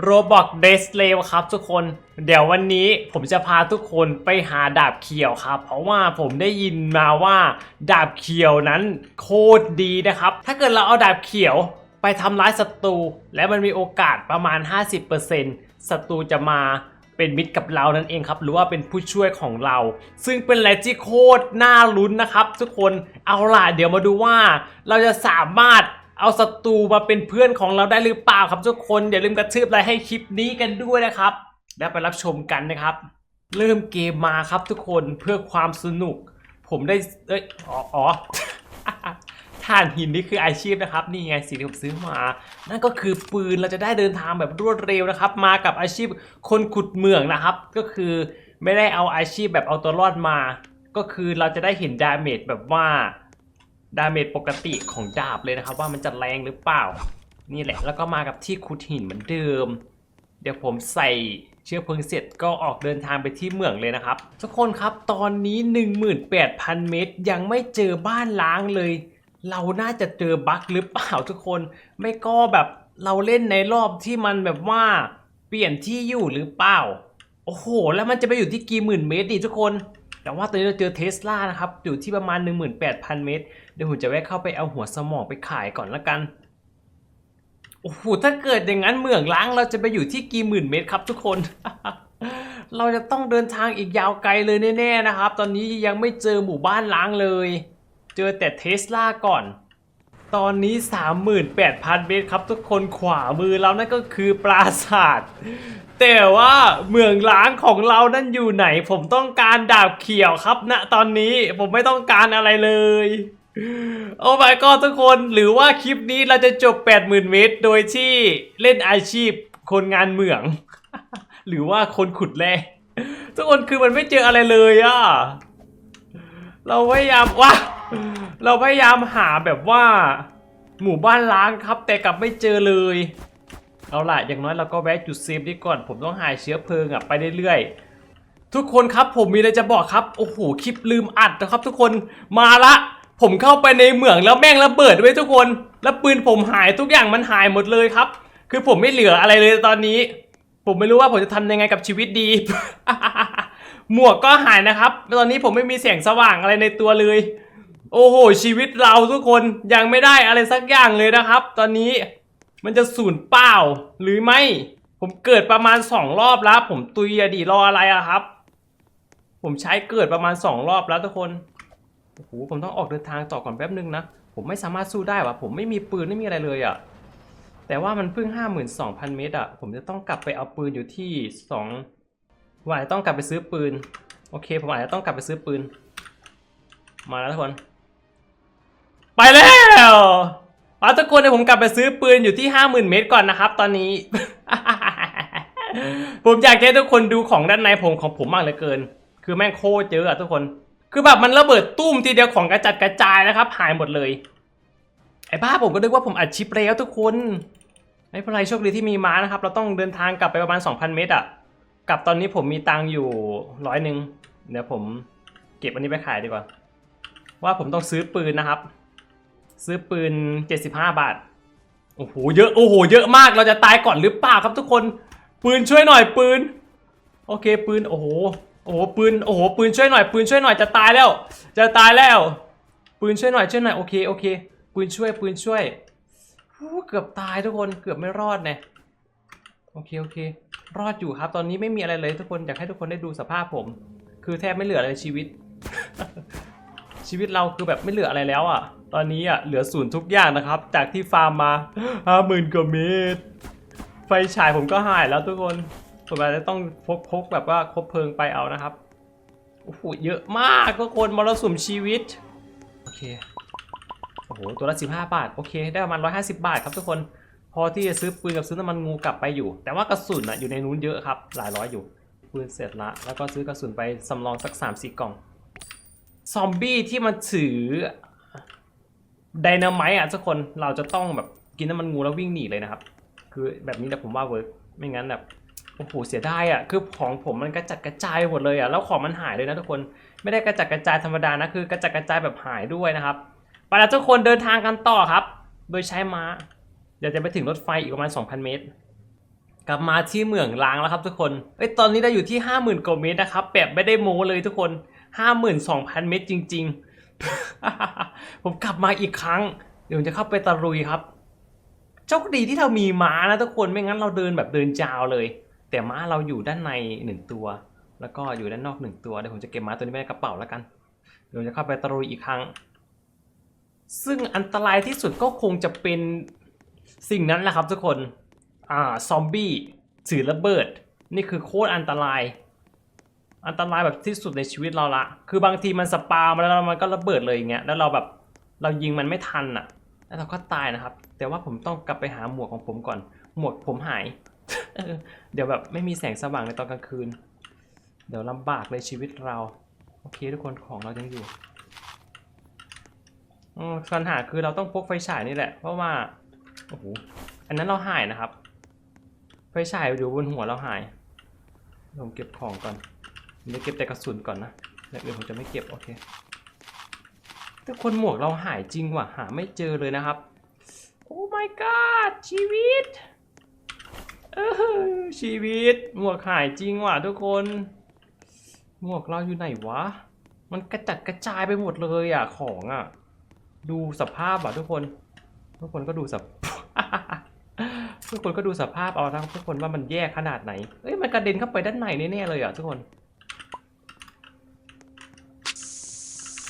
โรบอกเดสเลวครับทุกคน เดี๋ยววันนี้ผมจะพาทุกคนไปหาดาบเขียวครับ เพราะว่าผมได้ยินมาว่า ดาบเขียวนั้นโคตรดีนะครับ ถ้าเกิดเราเอาดาบเขียวไปทำร้ายศัตรู และมันมีโอกาสประมาณ 50%ศัตรูจะมาเป็นมิตรกับเรานั่นเองครับ หรือว่าเป็นผู้ช่วยของเรา ซึ่งเป็นอะไรที่โคตรน่าลุ้นนะครับ ทุกคนเอาล่ะเดี๋ยวมาดูว่าเราจะสามารถ เอาศัตรูมาเป็นเพื่อนของเราได้หรือเปล่าครับทุกคนอย่าลืมกระทืบไลค์ให้คลิปนี้กันด้วยนะครับ แล้วไปรับชมกันนะครับ เริ่มเกมมาครับทุกคนเพื่อความสนุก ผมได้เอ้ยอ๋ออ๋อถ่านหินนี่คืออาชีพนะครับ นี่ไงสิ่งที่ผมซื้อมา นั่นก็คือปืนเราจะได้เดินทางแบบรวดเร็วนะครับ มากับอาชีพคนขุดเมืองนะครับ ก็คือไม่ได้เอาอาชีพแบบเอาตัวรอดมา ก็คือเราจะได้เห็นดาเมจแบบว่า ดาเมจปกติของดาบเลยนะครับ ว่ามันจะแรงหรือเปล่า นี่แหละแล้วก็มากับที่ขุดหินเหมือนเดิม เดี๋ยวผมใส่เชื้อเพลิงเสร็จก็ออกเดินทางไปที่เมืองเลยนะครับ ทุกคนครับตอนนี้ 18,000 เมตร ยังไม่เจอบ้านล้างเลย เราน่าจะเจอบั๊กหรือเปล่าทุกคน ไม่ก็แบบเราเล่นในรอบที่มันแบบว่าเปลี่ยนที่อยู่หรือเปล่า โอ้โห แล้วมันจะไปอยู่ที่กี่หมื่นเมตรดิทุกคน แต่ว่าตอนนี้เราเจอเทสลานะครับ อยู่ที่ประมาณ 18,000 เมตร เดี๋ยวผมจะแวะเข้าไปเอาหัวสมองไปขายก่อนละกัน โอ้โห ถ้าเกิดอย่างนั้นเมืองล้างเราจะไปอยู่ที่กี่หมื่นเมตรครับทุกคน เราจะต้องเดินทางอีกยาวไกลเลยแน่ๆนะครับ ตอนนี้ยังไม่เจอหมู่บ้านล้างเลย เจอแต่เทสลาก่อน ตอนนี้ 38,000 เมตรครับทุกคนขวามือเรานั่นก็คือปราสาทแต่ว่าเมืองล้างของเรานั่นอยู่ไหน ผมต้องการดาบเขียวครับณตอนนี้ผมไม่ต้องการอะไรเลยโอ้ my god ทุกคนหรือว่าคลิปนี้เราจะจบ 80,000 เมตร โดยที่เล่นอาชีพคนงานเหมือง หรือว่าคนขุดแร่ทุกคนคือมันไม่เจออะไรเลยอะเราพยายามว่า เราพยายามหาแบบว่า หมู่บ้านล้างครับ แต่กลับไม่เจอเลย เอาล่ะอย่างน้อยเราก็แวะจุดเซฟนี้ก่อน ผมต้องหายเชื้อเพลิงอะไปเรื่อยๆทุกคนครับผมมีอะไรจะบอกครับโอ้โหคลิปลืมอัดนะครับ ทุกคนมาละ ผมเข้าไปในเหมืองแล้วแม่งระเบิดไว้ทุกคน แล้วปืนผมหายทุกอย่างมันหายหมดเลยครับ คือผมไม่เหลืออะไรเลยตอนนี้ ผมไม่รู้ว่าผมจะทำยังไงกับชีวิตดีหมวกก็หายนะครับ ตอนนี้ผมไม่มีแสงสว่างอะไรในตัวเลย โอ้โห ชีวิตเราทุกคนยังไม่ได้อะไรสักอย่างเลยนะครับ ตอนนี้มันจะสูญเปล่าหรือไม่ ผมเกิดประมาณสองรอบแล้ว ผมตุยอะดีรออะไรอะครับ ผมใช้เกิดประมาณสองรอบแล้วทุกคนโอ้โหผมต้องออกเดินทางต่อก่อนแป๊บนึงนะผมไม่สามารถสู้ได้วะผมไม่มีปืนไม่มีอะไรเลยอะแต่ว่ามันเพิ่งห้าหมื่นสองพันเมตรอะผมจะต้องกลับไปเอาปืนอยู่ที่สองวันอาจะต้องกลับไปซื้อปืน โอเค ผมอาจจะต้องกลับไปซื้อปืน มาแล้วทุกคน เอาทุกคนเดี๋ยวผมกลับไปซื้อปืนอยู่ที่ห้าหมื่นเมตรก่อนนะครับ ตอนนี้ ผมอยากให้ทุกคนดูของด้านในผมของผมมากเหลือเกิน คือแม่งโคตรเยอะอะทุกคน คือแบบมันระเบิดตุ้มทีเดียวของกระจัดกระจายนะครับ หายหมดเลย ไอ้บ้าผมก็นึกว่าผมอัดชิปแล้วทุกคนไม่เป็นไรโชคดีที่มีม้านะครับ เราต้องเดินทางกลับไปประมาณ 2,000 เมตรอะกลับตอนนี้ผมมีตังอยู่ร้อยหนึ่งเดี๋ยวผมเก็บอันนี้ไปขายดีกว่า ว่าผมต้องซื้อปืนนะครับ ซื้อปืน 75 บาท โอ้โห เยอะ โอ้โห เยอะมาก เราจะตายก่อนหรือเปล่าครับทุกคน ปืนช่วยหน่อยปืน โอเค ปืน โอ้โห โอ้โห ปืน โอ้โห ปืนช่วยหน่อย ปืนช่วยหน่อย จะตายแล้ว จะตายแล้ว ปืนช่วยหน่อย ช่วยหน่อย โอเค โอเค ปืนช่วย ปืนช่วยเกือบตายทุกคน เกือบไม่รอดเนี่ยโอเค โอเค รอดอยู่ครับ ตอนนี้ไม่มีอะไรเลยทุกคน อยากให้ทุกคนได้ดูสภาพผม คือแทบไม่เหลืออะไรชีวิต ชีวิตเราคือแบบไม่เหลืออะไรแล้วอะ ตอนนี้อะเหลือศูนย์ทุกอย่างนะครับ จากที่ฟาร์มมาห้าหมื่นกว่าเมตร ไฟฉายผมก็หายแล้วทุกคน ผมอาจจะต้องพกพกแบบว่าคบเพลิงไปเอานะครับโอ้โหเยอะมากทุกคนมรสุมชีวิต โอเค โอ้โห ตัวละ 15 บาท โอเค ได้ประมาณ 150 บาทครับทุกคน พอที่จะซื้อปืนกับซื้อน้ำมันงูกลับไปอยู่ แต่ว่ากระสุนอะอยู่ในนู้นเยอะครับ หลายร้อยอยู่ ปืนเสร็จละ แล้วก็ซื้อกระสุนไปสำรองสัก 3 4 กล่อง ซอมบี้ที่มันถือ ไดนาไมต์อะทุกคนเราจะต้องแบบกินน้ำมันงูแล้ววิ่งหนีเลยนะครับ คือแบบนี้แหละผมว่าเวิร์กไม่งั้นแบบโอ้โหเสียดายอะคือของผมมันกระจัดกระจายหมดเลยอะแล้วของมันหายเลยนะทุกคนไม่ได้กระจัดกระจายธรรมดานะคือกระจัดกระจายแบบหายด้วยนะครับไปแล้วทุกคนเดินทางกันต่อครับ โดยใช้ม้า เดี๋ยวจะไปถึงรถไฟอีกประมาณ 2,000 เมตร กลับมาที่เมืองล้างแล้วครับทุกคนเอ้ยตอนนี้เราอยู่ที่ 50,000กว่าเมตรนะครับแบบไม่ได้โม้เลยทุกคน 52,000 เมตรจริง ๆ ผมกลับมาอีกครั้ง เดี๋ยวจะเข้าไปตะลุยครับโชคดีที่เรามีม้านะทุกคนไม่งั้นเราเดินแบบเดินจาวเลย แต่ม้าเราอยู่ด้านในหนึ่งตัว แล้วก็อยู่ด้านนอกหนึ่งตัวเดี๋ยวผมจะเก็บม้าตัวนี้ไว้ในกระเป๋าแล้วกัน เดี๋ยวจะเข้าไปตะลุยอีกครั้ง ซึ่งอันตรายที่สุดก็คงจะเป็นสิ่งนั้นแหละครับทุกคนอ่าซอมบี้ถือระเบิด นี่คือโคตรอันตราย อันตรายแบบที่สุดในชีวิตเราละ คือบางทีมันสปามาแล้วมันก็ระเบิดเลยอย่างเงี้ย แล้วเราแบบเรายิงมันไม่ทันอะ แล้วเราก็ตายนะครับ แต่ว่าผมต้องกลับไปหาหมวกของผมก่อน หมวกผมหาย เดี๋ยวแบบไม่มีแสงสว่างในตอนกลางคืน เดี๋ยวลำบากเลยชีวิตเรา โอเคทุกคนของเรายังอยู่ปัญหาคือเราต้องพกไฟฉายนี่แหละ เพราะว่า โอ้โห อันนั้นเราหายนะครับ ไฟฉายอยู่บนหัวเราหาย ผมเก็บของก่อน ผมจะเก็บแต่กระสุนก่อนนะแล้วเดี๋ยวผมจะไม่เก็บโอเค แต่คนหมวกเราหายจริงว่ะ หาไม่เจอเลยนะครับ โอ้ my god ชีวิต เออชีวิต หมวกหายจริงว่ะทุกคน หมวกเราอยู่ไหนวะ มันกระจัดกระจายไปหมดเลยอะของอะ ดูสภาพอะทุกคน ทุกคนก็ดูสภทุกคนก็ดูสภาพเอาทั้งทุกคนว่ามันแย่ขนาดไหน เอ้ยมันกระเด็นเข้าไปด้านในแน่ๆเลยอะทุกคน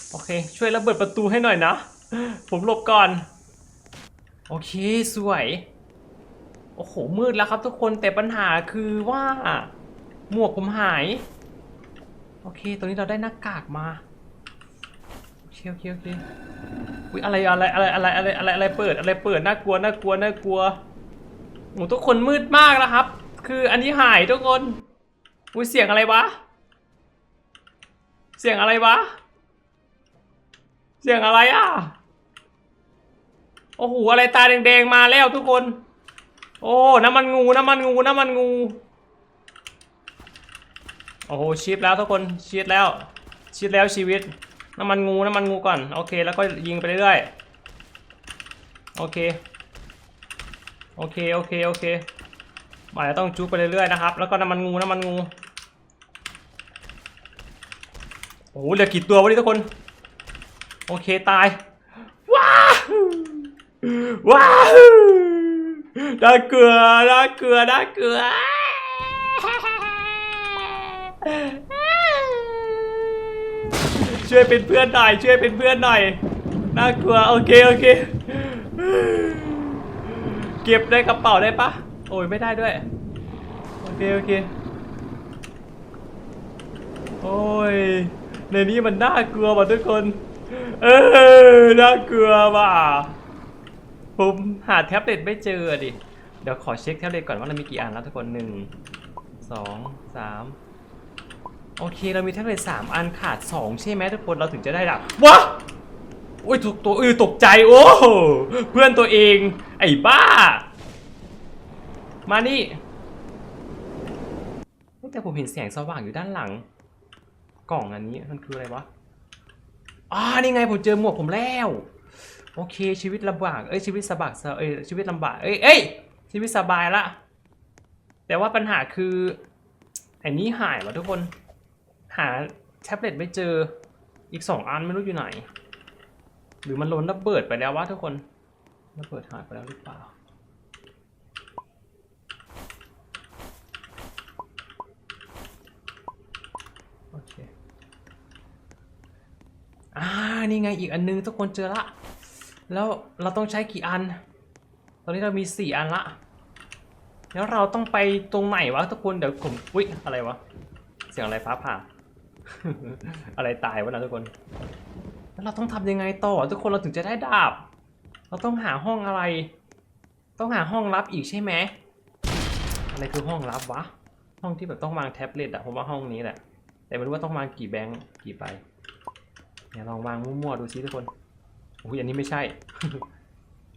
โอ เค ช่วยระเบิดประตูให้หน่อยนะ ผมหลบก่อน โอเคสวย โอ้โห มืดแล้วครับทุกคนแต่ปัญหาคือว่า หมวกผมหาย โอเค ตรงนี้เราได้หน้ากากมา โอเคโอเคโอเคอุ้ยอะไรอะไรอะไรอะไรอะไรอะไรอะไรเปิดอะไรเปิดน่ากลัวน่ากลัวน่ากลัวโอ้ทุกคนมืดมากแล้วครับ คืออันนี้หายทุกคนอุ้ยเสียงอะไรวะ เสียงอะไรวะ เสียงอะไรอะ โอ้โห อะไรตาแดงๆมาแล้วทุกคน โอ้ น้ำมันงู น้ำมันงู น้ำมันงู โอ้โหชิปแล้วทุกคนชิปแล้วชิปแล้วชีวิต น้ำมันงู น้ำมันงูก่อน โอเค แล้วก็ยิงไปเรื่อยๆ โอเค โอเค โอเค โอเคบ่ายต้องจุกไปเรื่อยๆนะครับ แล้วก็น้ำมันงู น้ำมันงู โอ้โห เหลือกี่ตัววะนี่ทุกคน โอเคตาย ว้าวว้าวน่าเกลือน่าเกลือน่าเกลือช่วยเป็นเพื่อนหน่อยช่วยเป็นเพื่อนหน่อยน่ากลัวโอเคโอเค เก็บในกระเป๋าได้ปะโอ้ยไม่ได้ด้วย โอเคโอเคโอ้ยในนี้มันน่ากลัวว่ะทุกคน เออน่ากลัวว่ะผมหาแท็บเล็ตไม่เจอดิ เดี๋ยวขอเช็คแท็บเล็ตก่อนว่าเรามีกี่อันแล้วทุกคนหนึ่งสองสามโอเคเรามีแท็บเล็ตสามอันขาดสองใช่ไหมทุกคนเราถึงจะได้ดับวะโอ้ยถูกตัวอือตกใจโอ้เพื่อนตัวเอง ไอ้บ้า มานี่เฮ้ยแต่ผมเห็นแสงสว่างอยู่ด้านหลัง กล่องอันนี้มันคืออะไรวะ อ่านี่ไงผมเจอหมวกผมแล้ว โอเคชีวิตลำบากเอ้ยชีวิตสบากเอ้ยชีวิตลำบากเอ้ยเอ้ยชีวิตสบายละแต่ว่าปัญหาคือไอ้นี้หายวะทุกคน หาแท็บเล็ตไม่เจออีกสองอันไม่รู้อยู่ไหน หรือมันล้นระเบิดไปแล้ววะทุกคนระเบิดหายไปแล้วหรือเปล่า โอเค อ่า นี่ไงอีกอันนึงทุกคนเจอละ แล้วเราต้องใช้กี่อัน ตอนนี้เรามีสี่อันละ แล้วเราต้องไปตรงไหนวะทุกคนเดี๋ยวผมอุ๊ยอะไรวะ เสียงอะไรฟ้าผ่า อะไรตายวะนะทุกคน แล้วเราต้องทำยังไงต่อ ทุกคนเราถึงจะได้ดาบ เราต้องหาห้องอะไร ต้องหาห้องลับอีกใช่ไหมอะไรคือห้องลับวะ ห้องที่แบบต้องวางแท็บเล็ตอะผมว่าห้องนี้แหละ แต่ไม่รู้ว่าต้องวางกี่แบงค์กี่ใบ เนี่ยลองวางมั่วๆดูซิทุกคนโอ้ยอันนี้ไม่ใช่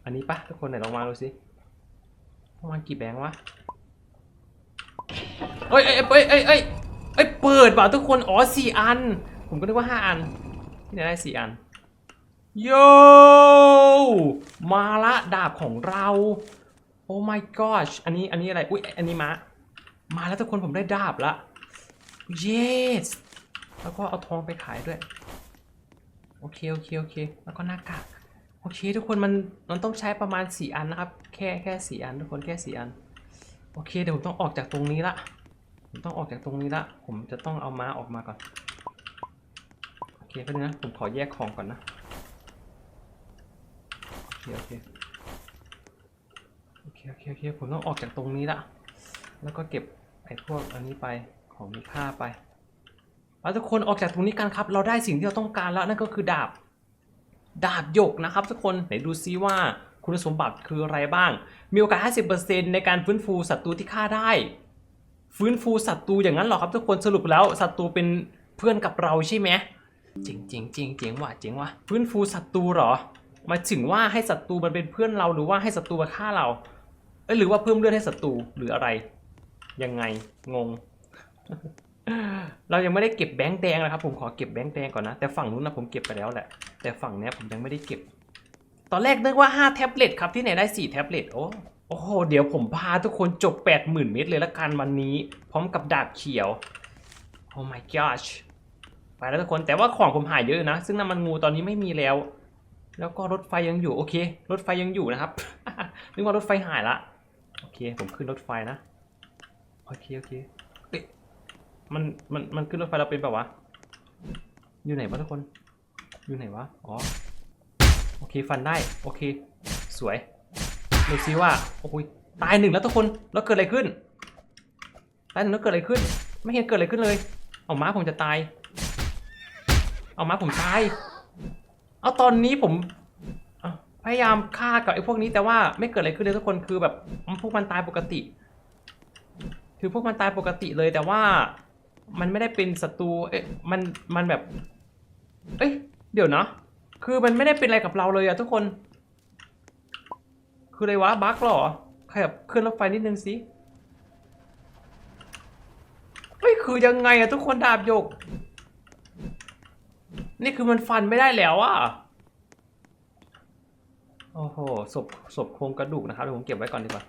อันนี้ปะทุกคนไหนลองวางดูซิวางกี่แบงค์วะเอ้ยเอ้ยเอ้ยเอ้ยเอ้ยเอ้ยเปิดว่ะทุกคนอ๋อสี่อัน ผมก็นึกว่าห้าอันที่ไหนได้สี่อันโยมาละดาบของเราโอ้ my gosh อันนี้อันนี้อะไรอุ้ยอันนี้มามาแล้วทุกคนผมได้ดาบละ yes แล้วก็เอาทองไปขายด้วย อเค โอเค โอเค แล้วก็หน้ากาก โอเค ทุกคนมันมันต้องใช้ประมาณ 4 อันนะครับ แค่แค่สี่อัน ทุกคนแค่สี่อัน โอเค เดี๋ยวผมต้องออกจากตรงนี้ละ ผมต้องออกจากตรงนี้ละ ผมจะต้องเอาม้าออกมาก่อน โอเคแป๊บนึงนะ ผมขอแยกของก่อนนะ โอเค โอเค โอเค โอเค โอเค ผมต้องออกจากตรงนี้ละ แล้วก็เก็บไอ้พวกอันนี้ไป ของมีค่าไป แล้วทุกคนออกจากตรงนี้กันครับ เราได้สิ่งที่เราต้องการแล้วนั่นก็คือดาบ ดาบหยกนะครับ ทุกคนไหนดูซิว่าคุณสมบัติคืออะไรบ้าง มีโอกาส 50%ในการฟื้นฟูศัตรูที่ฆ่าได้ ฟื้นฟูศัตรูอย่างนั้นเหรอครับทุกคนสรุปแล้วศัตรูเป็นเพื่อนกับเราใช่ไหมเจ๋งเจ๋งเจ๋งเจ๋งว่ะเจ๋งว่ะฟื้นฟูศัตรูหรอมาถึงว่าให้ศัตรูมันเป็นเพื่อนเราหรือว่าให้ศัตรูมาฆ่าเราเอ้ยหรือว่าเพิ่มเลือดให้ศัตรูหรืออะไร ยังไงงง เรายังไม่ได้เก็บแบงค์แดงนะครับ ผมขอเก็บแบงค์แดงก่อนนะ แต่ฝั่งนู้นนะผมเก็บไปแล้วแหละ แต่ฝั่งเนี้ยผมยังไม่ได้เก็บ ตอนแรกนึกว่า 5 แท็บเล็ตครับที่ไหนได้ 4 แท็บเล็ตโอ้โอ้โห เดี๋ยวผมพาทุกคนจบ 80,000 เมตรเลยละกันวันนี้ พร้อมกับดาบเขียว โอ้ my gosh ไปแล้วทุกคน แต่ว่าของผมหายเยอะนะ ซึ่งน้ำมันงูตอนนี้ไม่มีแล้ว แล้วก็รถไฟยังอยู่ โอเค รถไฟยังอยู่นะครับ นึกว่ารถไฟหายละ โอเค ผมขึ้นรถไฟนะ โอเค โอเค มันมันมันขึ้นรถไฟเราเป็นแบบวะ อยู่ไหนวะทุกคน อยู่ไหนวะ อ๋อ โอเคฟันได้ โอเค สวยดูซิว่า โอ้ยตายหนึ่งแล้วทุกคน แล้วเกิดอะไรขึ้น ตายหนึ่งแล้วเกิดอะไรขึ้น ไม่เห็นเกิดอะไรขึ้นเลย เอาม้าผมจะตาย เอาม้าผมตาย เอาตอนนี้ผมพยายามฆ่ากับไอ้พวกนี้แต่ว่าไม่เกิดอะไรขึ้นเลยทุกคนคือแบบพวกมันตายปกติ คือพวกมันตายปกติเลยแต่ว่า มันไม่ได้เป็นศัตรูเอ๊ะมันมันแบบ เอ้ยเดี๋ยวนะคือมันไม่ได้เป็นอะไรกับเราเลยอะทุกคน คืออะไรวะบั๊กหรอขยับขึ้นรถไฟนิดนึงสิเฮ้ยคือยังไงอะทุกคนดาบยก นี่คือมันฟันไม่ได้แล้วอะโอ้โหศพศพโครงกระดูกนะครับเดี๋ยวผมเก็บไว้ก่อนดีกว่า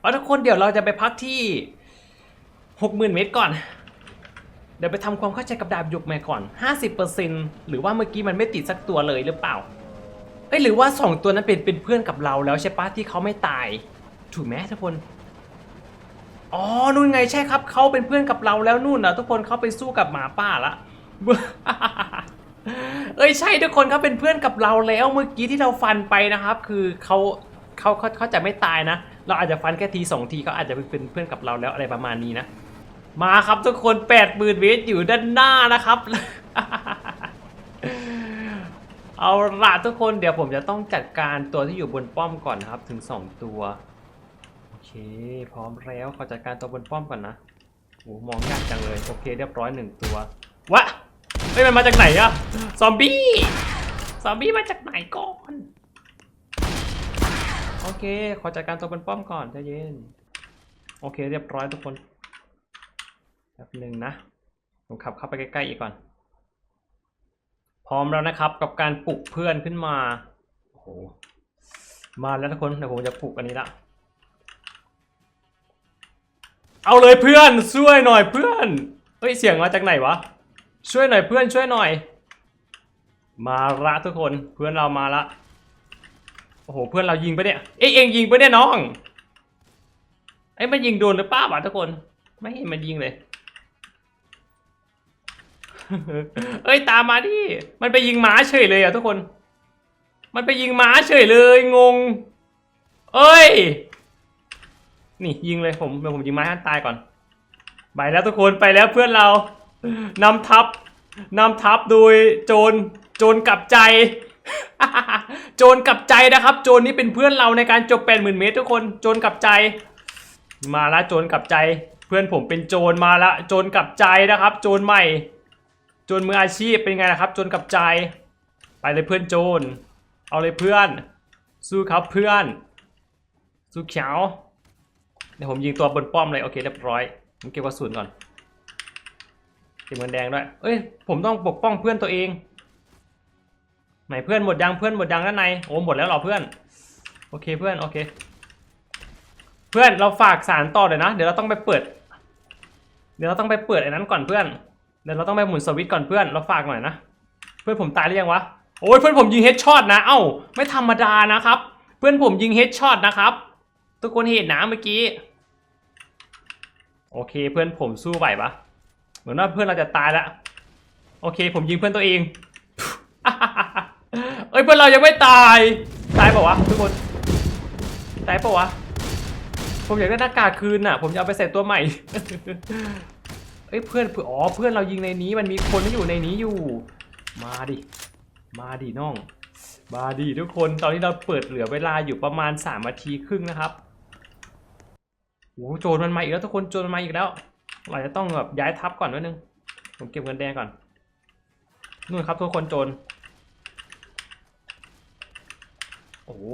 เอาทุกคนเดี๋ยวเราจะไปพักที่ หกหมื่นเมตรก่อน เดี๋ยวไปทำความเข้าใจกับดาบหยกใหม่ก่อน 50%หรือว่าเมื่อกี้มันไม่ติดสักตัวเลยหรือเปล่าเอ้ยหรือว่า 2 ตัวนั้นเป็นเป็นเพื่อนกับเราแล้วใช่ปะที่เขาไม่ตาย ถูกไหมทุกคนอ๋อนู่นไงใช่ครับเขาเป็นเพื่อนกับเราแล้วนู่นนะทุกคนเขาไปสู้กับหมาป่าละเอ้ยใช่ทุกคนเขาเป็นเพื่อนกับเราแล้วเมื่อกี้ที่เราฟันไปนะครับ คือเขาเขาเขาเขาจะไม่ตายนะ เราอาจจะฟันแค่ทีสองทีเขาอาจจะเป็นเพื่อนกับเราแล้วอะไรประมาณนี้นะ มาครับทุกคน8ปดหมื่นเมตรอยู่ด้านหน้านะครับ เอาละทุกคนเดี๋ยวผมจะต้องจัดการตัวที่อยู่บนป้อมก่อนนะครับ ถึง2ตัว โอเค พร้อมแล้วขอจัดการตัวบนป้อมก่อนนะโอ้มองยากจังเลย โอเค เรียบร้อยหนึ่งตัววะเฮ้ยมันมาจากไหนอะซอมบี้ซอมบี้มาจากไหนก่อนโอเค ขอจัดการตัวบนป้อมก่อนใจเย็น โอเค เรียบร้อยทุกคน แป๊บหนึ่งนะผมขับเข้าไปใกล้ๆอีกก่อน พร้อมแล้วนะครับกับการปลุกเพื่อนขึ้นมาโอ้โหมาแล้วทุกคนเดี๋ยวผมจะปลุกอันนี้ละเอาเลยเพื่อนช่วยหน่อยเพื่อนเฮ้ยเสียงมาจากไหนวะช่วยหน่อยเพื่อนช่วยหน่อย มาละทุกคนเพื่อนเรามาละโอ้โหเพื่อนเรายิงไปเนี่ยเอ้ยเองยิงไปเนี่ยน้องไอ้มันยิงโดนหรือปล่าวะทุกคน ไม่เห็นมันยิงเลย เอ้ยตามมาดิ มันไปยิงหมาเฉยเลยอะทุกคน มันไปยิงหมาเฉยเลยงง เอ้ย นี่ยิงเลยผมเดี๋ยวผมยิงหมาให้มันตายก่อน ไปแล้วทุกคนไปแล้วเพื่อนเรานำทัพนำทัพโดยโจรโจรกลับใจ โจรกลับใจนะครับ โจรนี่เป็นเพื่อนเราในการจบแปดหมื่นเมตรทุกคนโจรกลับใจ มาละโจรกลับใจ เพื่อนผมเป็นโจรมาละโจรกลับใจนะครับ โจรใหม่ จรมืออาชีพเป็นไงนะครับจรกลับใจไปเลยเพื่อนโจรเอาเลยเพื่อน สู้ครับเพื่อน สู้เขียวเดี๋ยวผมยิงตัวบนป้อมเลยโอเคเรียบร้อยผมเก็บกระสุนก่อนเก็บเงินแดงด้วยเอ้ยผมต้องปกป้องเพื่อนตัวเองไหนเพื่อนหมดยังเพื่อนหมดยังด้านในโอ้หมดแล้วหรอเพื่อนโอเคเพื่อนโอเค เพื่อนเราฝากสารต่อเลยนะ เดี๋ยวเราต้องไปเปิด เดี๋ยวเราต้องไปเปิดไอ้นั้นก่อนเพื่อน ดี๋ยวเราต้องไปหมุนสวิตช์ก่อนเพื่อน เราฝากหน่อยนะ เพื่อนผมตายหรือยังวะ โอ้ยเพื่อนผมยิงเฮดช็อตนะ เอ้า ไม่ธรรมดานะครับ เพื่อนผมยิงเฮดช็อตนะครับ ทุกคนเห็นนะเมื่อกี้ โอเคเพื่อนผมสู้ไหวปะเหมือนว่าเพื่อนเราจะตายล้วโอเค ผมยิงเพื่อนตัวเอง เอ้ยเพื่อนเรายังไม่ตาย ตายปล่าวะทุกคน ตายปล่าวะผมอยากได้หน้ากากคืนน่ะ ผมจะเอาไปใส่ตัวใหม่ เอ้ยเพื่อนเพื่ออ๋อเพื่อนเรายิงในนี้มันมีคนที่อยู่ในนี้อยู่ มาดิ มาดิน้อง มาดิทุกคนตอนนี้เราเปิดเหลือเวลาอยู่ประมาณ3นาทีครึ่งนะครับโอ้โจรมันมาอีกแล้วทุกคนโจรมันมาอีกแล้วเราจะต้องแบบย้ายทัพก่อนนิดนึงผมเก็บเงินแดงก่อนนู่นครับทุกคนโจรโอ้โห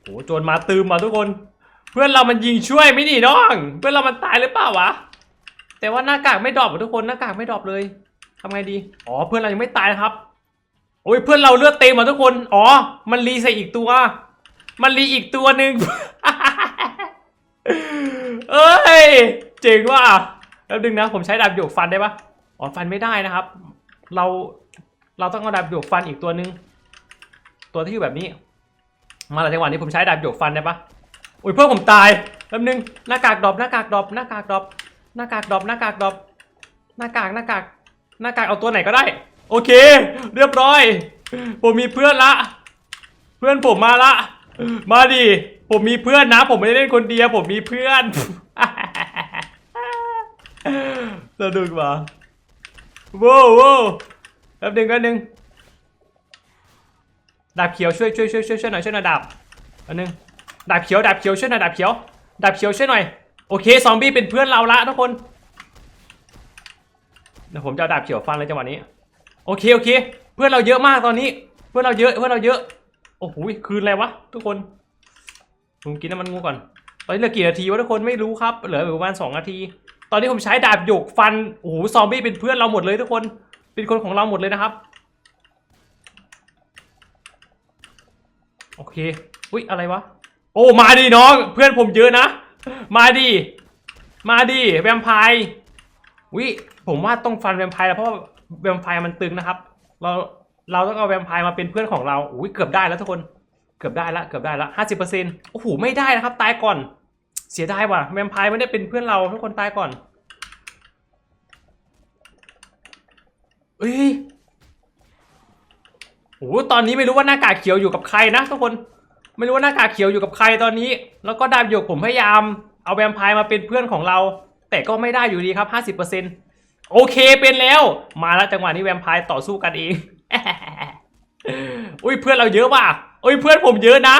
โอ้โหโจรมาตืมมาทุกคน เพื่อนเรามันยิงช่วยไม่ดีน้อง เพื่อนเรามันตายหรือเปล่าวะ แต่ว่าหน้ากากไม่ดรอปทุกคนหน้ากากไม่ดรอปเลยทำไงดีอ๋อเพื่อนเรายังไม่ตายนะครับโอ้ยเพื่อนเราเลือดเต็มอะทุกคน อ๋อ มันรีใส่อีกตัว มันรีอีกตัวหนึ่งเอ้ย เจ๋งว่ะแล้วดึงนะ ผมใช้ดาบหยกฟันได้ปะอ๋อฟันไม่ได้นะครับ เรา เราต้องเอาดาบหยกฟันอีกตัวหนึ่งตัวที่อยู่แบบนี้ มาหลังจังหวะนี้ผมใช้ดาบหยกฟันได้ปะอุ้ยเพื่อนผมตายแป๊บนึงหน้ากากดรอปหน้ากากดรอปหน้ากากดรอป หน้ากากดรอปหน้ากากดรอปหน้ากากหน้ากากหน้ากากเอาตัวไหนก็ได้ โอเค เรียบร้อย ผมมีเพื่อนละ เพื่อนผมมาละ มาดิผมมีเพื่อนนะ ผมไม่ได้เล่นคนเดียว ผมมีเพื่อนสนุกว่ะโว้วโว้วแป๊บหนึงแป๊บหนึงดาบเขียวช่วยช่วยช่วยช่วยช่วยหน่อยช่วยหน่อยดาบอันนึงดาบเขียวดาบเขียวช่วยหน่อยดาบเขียวดาบเขียวช่วยหน่อย โอเคซอมบี้เป็นเพื่อนเราละทุกคนเดี๋ยวผมจะดาบเขียวฟันเลยจังหวะนี้ โอเคโอเค เพื่อนเราเยอะมากตอนนี้ เพื่อนเราเยอะเพื่อนเราเยอะโอ้โหคืนอะไรวะทุกคนผมกินน้ำมันงูก่อน ตอนนี้เหลือกี่นาทีวะทุกคนไม่รู้ครับเหลือประมาณสองนาที ตอนนี้ผมใช้ดาบหยกฟันโอ้โหซอมบี้เป็นเพื่อนเราหมดเลยทุกคน เป็นคนของเราหมดเลยนะครับโอเค อุ้ยอะไรวะ โอ้ มาดิน้อง เพื่อนผมเยอะนะ มาดิ มาดิแวมไพร์วิผมว่าต้องฟันแวมไพร์แล้วเพราะว่าแวมไพร์มันตึงนะครับ เราเราต้องเอาแวมไพร์มาเป็นเพื่อนของเราอุ้ยเกือบได้แล้วทุกคนเกือบได้ละเกือบได้ละห้าสิบเปอร์เซ็นต์โอ้โหไม่ได้นะครับ ตายก่อน เสียดายว่ะแวมไพร์ไม่ได้เป็นเพื่อนเราทุกคนตายก่อนเอ้ยโอ้โหตอนนี้ไม่รู้ว่าหน้ากากเขียวอยู่กับใครนะทุกคน ไม่รู้ว่าหน้ากากเขียวอยู่กับใครตอนนี้ แล้วก็ดาบหยกผมพยายามเอาแวมไพร์มาเป็นเพื่อนของเรา แต่ก็ไม่ได้อยู่ดีครับ 50%โอเคเป็นแล้ว มาแล้วจังหวะนี้แวมไพร์ต่อสู้กันเองอุ้ยเพื่อนเราเยอะว่ะเอ้ยเพื่อนผมเยอะนะ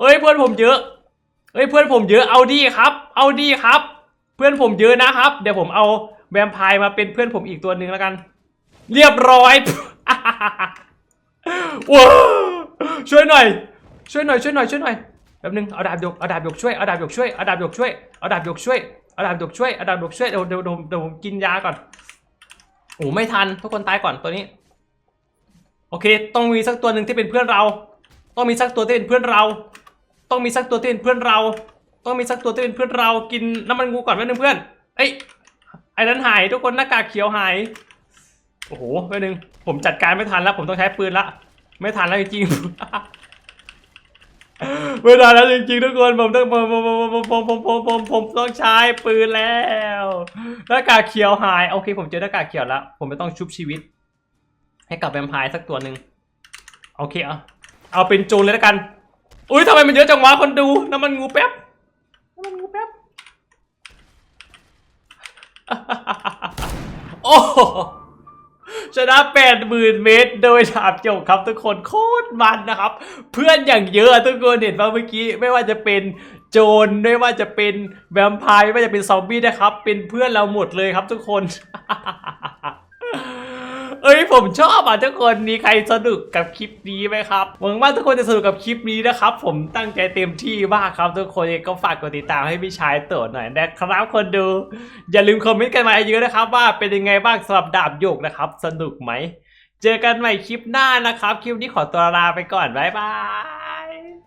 เอ้ยเพื่อนผมเยอะเอ้ยเพื่อนผมเยอะเอาดีครับ เอาดีครับ เพื่อนผมเยอะนะครับ เดี๋ยวผมเอาแวมไพร์มาเป็นเพื่อนผมอีกตัวหนึ่งแล้วกัน เรียบร้อยว้าช่วยหน่อย ช่วยหน่อยช่วยหน่อยช่วยหน่อยแป๊บนึงเอาดาบหยกเอาดาบหยกช่วยเอาดาบหยกช่วยเอาดาบหยกช่วยเอาดาบหยกช่วยเอาดาบหยกช่วยเอาดาบหยกช่วยเดี๋ยวเดี๋ยวเดี๋ยวผมกินยาก่อนโอ้ไม่ทันทุกคนตายก่อนตัวนี้ โอเค ต้องมีสักตัวหนึ่งที่เป็นเพื่อนเรา ต้องมีสักตัวที่เป็นเพื่อนเรา ต้องมีสักตัวที่เป็นเพื่อนเรา ต้องมีสักตัวที่เป็นเพื่อนเรา กินน้ำมันงูก่อนแป๊บนึงเพื่อนเอ้ยไอ้นั้นหายทุกคนหน้ากากเขียวหายโอ้โหแป๊บนึงผมจัดการไม่ทันแล้ว ผมต้องใช้ปืนละไม่ทันแล้วจริงๆ ไม่ทันแล้วจริงๆทุกคนผมต้องผมผมผมผมผมผมผมผมต้องใช้ปืนแล้วหน้ากากเขียวหายโอเค ผมเจอหน้ากากเขียวแล้ว ผมไม่ต้องชุบชีวิต ให้กับแวมไพร์สักตัวหนึ่งโอเคเอาเอาเป็นโจรเลยแล้วกัน อุ้ยทำไมมันเยอะจังวะคนดูน้ำมันงูแป๊บน้ำมันงูแป๊บโอ้ ชนะแปดหมื่นเมตร โดยดาบจบครับทุกคนโคตรมันนะครับ เพื่อนอย่างเยอะทุกคนเห็นป่ะเมื่อกี้ไม่ว่าจะเป็นโจรไม่ว่าจะเป็นแวมไพร์ไม่ว่าจะเป็นซอมบี้นะครับ เป็นเพื่อนเราหมดเลยครับทุกคน เอ้ยผมชอบอะทุกคนมีใครสนุกกับคลิปนี้ไหมครับหวังว่าทุกคนจะสนุกกับคลิปนี้นะครับ ผมตั้งใจเต็มที่มากครับ ทุกคนก็ฝากกดติดตามให้พี่ชายโตหน่อยนะครับคนดู อย่าลืมคอมเมนต์กันมาเยอะนะครับ ว่าเป็นยังไงบ้างสำหรับดาบโยกนะครับ สนุกไหมเจอกันใหม่คลิปหน้านะครับ คลิปนี้ขอตัวลาไปก่อนบ๊ายบาย